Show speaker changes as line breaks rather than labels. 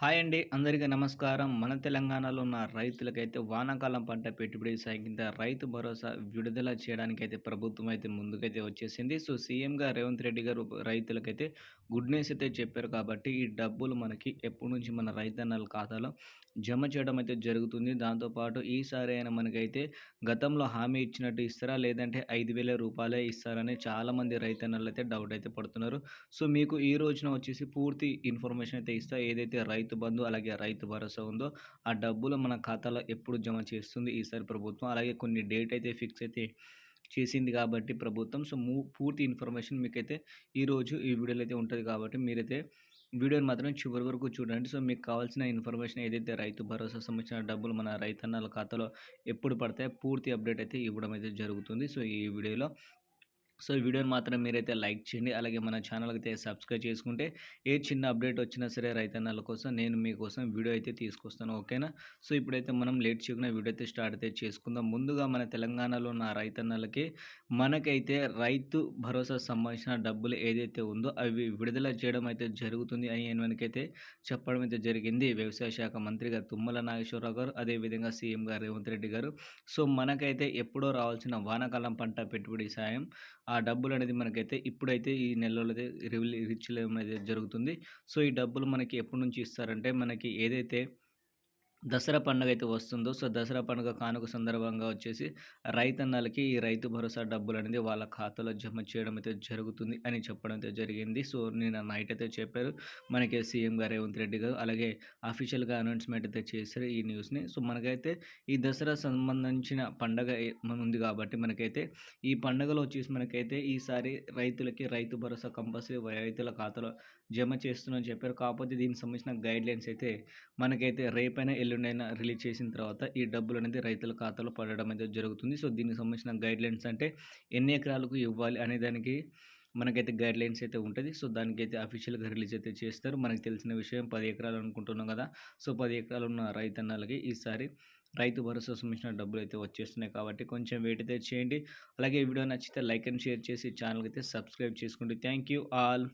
Hi అండి. అందరికీ నమస్కారం. మన తెలంగాణలో ఉన్న రైతులకైతే వానాకాలం పంట పెట్టుబడి సాయం కింద రైతు భరోసా విడుదల చేయడానికి అయితే ప్రభుత్వం అయితే ముందుకైతే వచ్చేసింది. సో సీఎంగా రేవంత్ రెడ్డి గారు రైతులకైతే గుడ్ న్యూస్ అయితే చెప్పారు కాబట్టి ఈ డబ్బులు మనకి ఎప్పటి నుంచి మన రైతన్నల ఖాతాలో జమ చేయడం అయితే జరుగుతుంది. దాంతోపాటు ఈసారి అయినా మనకైతే గతంలో హామీ ఇచ్చినట్టు ఇస్తారా? లేదంటే ఐదు వేల రూపాయలే ఇస్తారని చాలామంది రైతన్నలు అయితే డౌట్ అయితే పడుతున్నారు. సో మీకు ఈ రోజున వచ్చేసి పూర్తి ఇన్ఫర్మేషన్ అయితే ఇస్తా. ఏదైతే రైతు బంధు అలాగే రైతు భరోసా ఉందో ఆ డబ్బులు మన ఖాతాలో ఎప్పుడు జమ చేస్తుంది ఈసారి ప్రభుత్వం. అలాగే కొన్ని డేట్ అయితే ఫిక్స్ అయితే చేసింది కాబట్టి ప్రభుత్వం. సో మూ పూర్తి ఇన్ఫర్మేషన్ మీకైతే ఈరోజు ఈ వీడియోలో అయితే ఉంటుంది కాబట్టి మీరైతే వీడియోని మాత్రం చివరి వరకు చూడండి. సో మీకు కావాల్సిన ఇన్ఫర్మేషన్ ఏదైతే రైతు భరోసా సంబంధించిన డబ్బులు మన రైతన్నల ఖాతాలో ఎప్పుడు పడతాయో పూర్తి అప్డేట్ అయితే ఇవ్వడం అయితే జరుగుతుంది. సో ఈ వీడియోలో సో ఈ వీడియోని మాత్రం మీరైతే లైక్ చేయండి. అలాగే మన ఛానల్కి అయితే సబ్స్క్రైబ్ చేసుకుంటే ఏ చిన్న అప్డేట్ వచ్చినా సరే రైతన్నల కోసం నేను మీకోసం వీడియో అయితే తీసుకొస్తాను. ఓకేనా? సో ఇప్పుడైతే మనం లేట్ చేయకుండా వీడియో అయితే స్టార్ట్ అయితే చేసుకుందాం. ముందుగా మన తెలంగాణలో ఉన్న రైతన్నలకి మనకైతే రైతు భరోసా సంబంధించిన డబ్బులు ఏదైతే ఉందో అవి విడుదల చేయడం అయితే జరుగుతుంది. అని మనకైతే చెప్పడం అయితే జరిగింది. వ్యవసాయ శాఖ మంత్రి గారు తుమ్మల నాగేశ్వరరావు గారు అదేవిధంగా సీఎం గారు రేవంత్ రెడ్డి గారు. సో మనకైతే ఎప్పుడో రావాల్సిన వానాకాలం పంట పెట్టుబడి సాయం ఆ డబ్బులు అనేది మనకైతే ఇప్పుడైతే ఈ నెలలో అయితే రిలీజ్ అనేది జరుగుతుంది. సో ఈ డబ్బులు మనకి ఎప్పటి నుంచి ఇస్తారంటే మనకి ఏదైతే దసరా పండుగ అయితే వస్తుందో సో దసరా పండుగ కానుక సందర్భంగా వచ్చేసి రైతన్నలకి ఈ రైతు భరోసా డబ్బులు అనేది వాళ్ళ ఖాతాలో జమ చేయడం అయితే జరుగుతుంది అని చెప్పడం అయితే జరిగింది. సో నేను నైట్ అయితే చెప్పారు. మనకి సీఎం గారు రేవంత్ రెడ్డి గారు అలాగే అఫీషియల్గా అనౌన్స్మెంట్ అయితే చేశారు ఈ న్యూస్ని. సో మనకైతే ఈ దసరా సంబంధించిన పండగ ఉంది కాబట్టి మనకైతే ఈ పండుగలో వచ్చేసి మనకైతే ఈసారి రైతులకి రైతు భరోసా కంపల్సరీ రైతుల ఖాతాలో జమ చేస్తున్నామని చెప్పారు. కాకపోతే దీనికి సంబంధించిన గైడ్లైన్స్ అయితే మనకైతే రేపైనా ఎల్లుండైనా రిలీజ్ చేసిన తర్వాత ఈ డబ్బులు అనేది రైతుల ఖాతాలో పడడం అయితే జరుగుతుంది. సో దీనికి సంబంధించిన గైడ్ లైన్స్ అంటే ఎన్ని ఎకరాలకు ఇవ్వాలి అనే దానికి మనకైతే గైడ్ లైన్స్ అయితే ఉంటుంది. సో దానికైతే అఫీషియల్గా రిలీజ్ అయితే చేస్తారు. మనకు తెలిసిన విషయం పది ఎకరాలు అనుకుంటున్నాం కదా! సో పది ఎకరాలు ఉన్న రైతన్నలకి ఈసారి రైతు భరోసా సంబంధించిన డబ్బులు అయితే వచ్చేస్తున్నాయి కాబట్టి కొంచెం వెయిట్ అయితే చేయండి. అలాగే వీడియో నచ్చితే లైక్ అండ్ షేర్ చేసి ఛానల్కి అయితే సబ్స్క్రైబ్ చేసుకోండి. Thank you all.